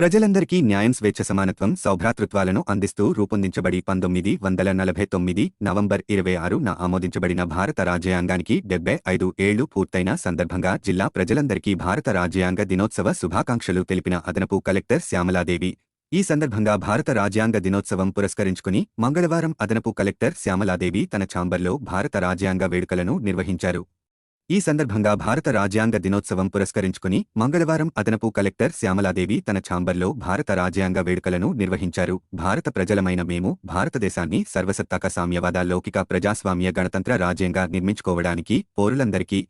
ప్రజలందరికీ న్యాయం స్వేచ్ఛ సమానత్వం సౌభ్రాతృత్వాలను అందిస్తూ రూపొందించబడి పంతొమ్మిది వందల నలభై తొమ్మిది నవంబర్ ఇరవై ఆరున ఆమోదించబడిన భారత రాజ్యాంగానికి డెబ్బై ఐదు ఏళ్ళు పూర్తయిన సందర్భంగా జిల్లా ప్రజలందరికీ భారత రాజ్యాంగ దినోత్సవ శుభాకాంక్షలు తెలిపిన అదనపు కలెక్టర్ శ్యామలాదేవి. ఈ సందర్భంగా భారత రాజ్యాంగ దినోత్సవం పురస్కరించుకుని మంగళవారం అదనపు కలెక్టర్ శ్యామలాదేవి తన ఛాంబర్లో భారత రాజ్యాంగ వేడుకలను నిర్వహించారు. ఈ సందర్భంగా భారత రాజ్యాంగ దినోత్సవం పురస్కరించుకుని మంగళవారం అదనపు కలెక్టర్ శ్యామలాదేవి తన ఛాంబర్లో భారత రాజ్యాంగ వేడుకలను నిర్వహించారు. భారత ప్రజలమైన మేము భారతదేశాన్ని సర్వసత్తాక సామ్యవాద లౌకిక ప్రజాస్వామ్య గణతంత్ర రాజ్యంగా నిర్మించుకోవడానికి పౌరులందరికీ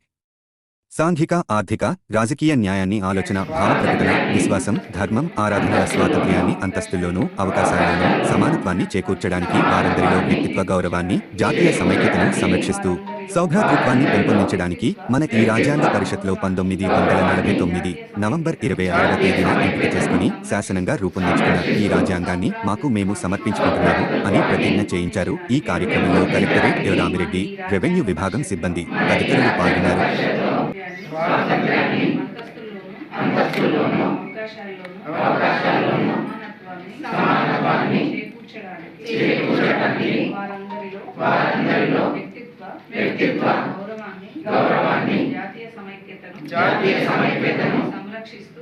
సాంఘిక ఆర్థిక రాజకీయ న్యాయాన్ని ఆలోచన భావ ప్రకటన విశ్వాసం ధర్మం ఆరాధనల స్వాతంత్ర్యాన్ని అంతస్తుల్లోనూ అవకాశాలను సమానత్వాన్ని చేకూర్చడానికి వారందరిలో వ్యక్తిత్వ గౌరవాన్ని జాతీయ సమైక్యతను సంరక్షిస్తూ సౌభ్రాతృత్వాన్ని పెంపొందించడానికి మన ఈ రాజ్యాంగ పరిషత్లో పంతొమ్మిది వందల నలభై తొమ్మిది నవంబర్ ఇరవై ఆరవ తేదీన ఎంపిక చేసుకుని శాసనంగా రూపొందించుకున్న ఈ రాజ్యాంగాన్ని మాకు మేము సమర్పించుకుంటున్నాము అని ప్రతిజ్ఞ చేయించారు ఈ కార్యక్రమంలో కలెక్టరేట్ యువరామిరెడ్డి రెవెన్యూ విభాగం సిబ్బంది తదితరులు పాల్గొన్నారు. చేకూర్చడానికి వారందరిలో వ్యక్తిత్వ గౌరవాన్ని జాతీయ సమైక్యతను సంరక్షిస్తూ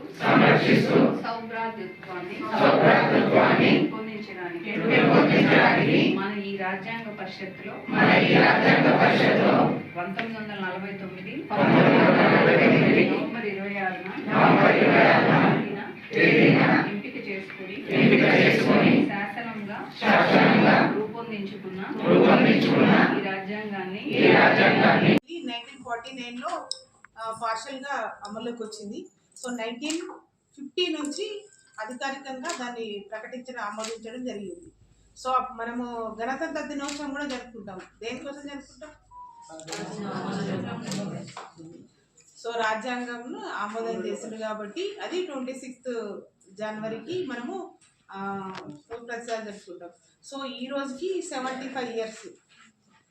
సౌభ్రాతృత్వాన్ని పెంపొందించడానికి మన ఈ రాజ్యాంగ పరిషత్తులో పంతొమ్మిది వందల నలభై తొమ్మిది నవంబర్ ఇరవై ఆరున తేదీన ఎంపిక చేసుకుని శాసనంగా రూపొందించుకున్న ఈ రాజ్యాంగాన్ని నైన్టీన్ ఫార్టీ నైన్లో పార్షల్గా అమల్లోకి వచ్చింది సో నైన్టీన్ ఫిఫ్టీ నుంచి అధికారికంగా దాన్ని ప్రకటించడం ఆమోదించడం జరిగింది. సో మనము గణతంత్ర దినోత్సవం కూడా జరుపుకుంటాం. దేనికోసం జరుపుకుంటాం? సో రాజ్యాంగంను ఆమోదం చేసింది కాబట్టి అది ట్వంటీ సిక్స్త్ జనవరికి మనము ప్రతిసారి జరుపుకుంటాం సో ఈ రోజుకి seventy five years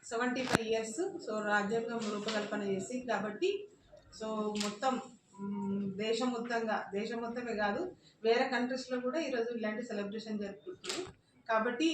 seventy five years so రాజ్యాంగం రూపకల్పన చేసి కాబట్టి సో మొత్తం దేశం మొత్తంగా దేశం మొత్తమే కాదు వేరే కంట్రీస్లో కూడా ఈరోజు ఇలాంటి సెలబ్రేషన్ జరుపుకుంటున్నాం కాబట్టి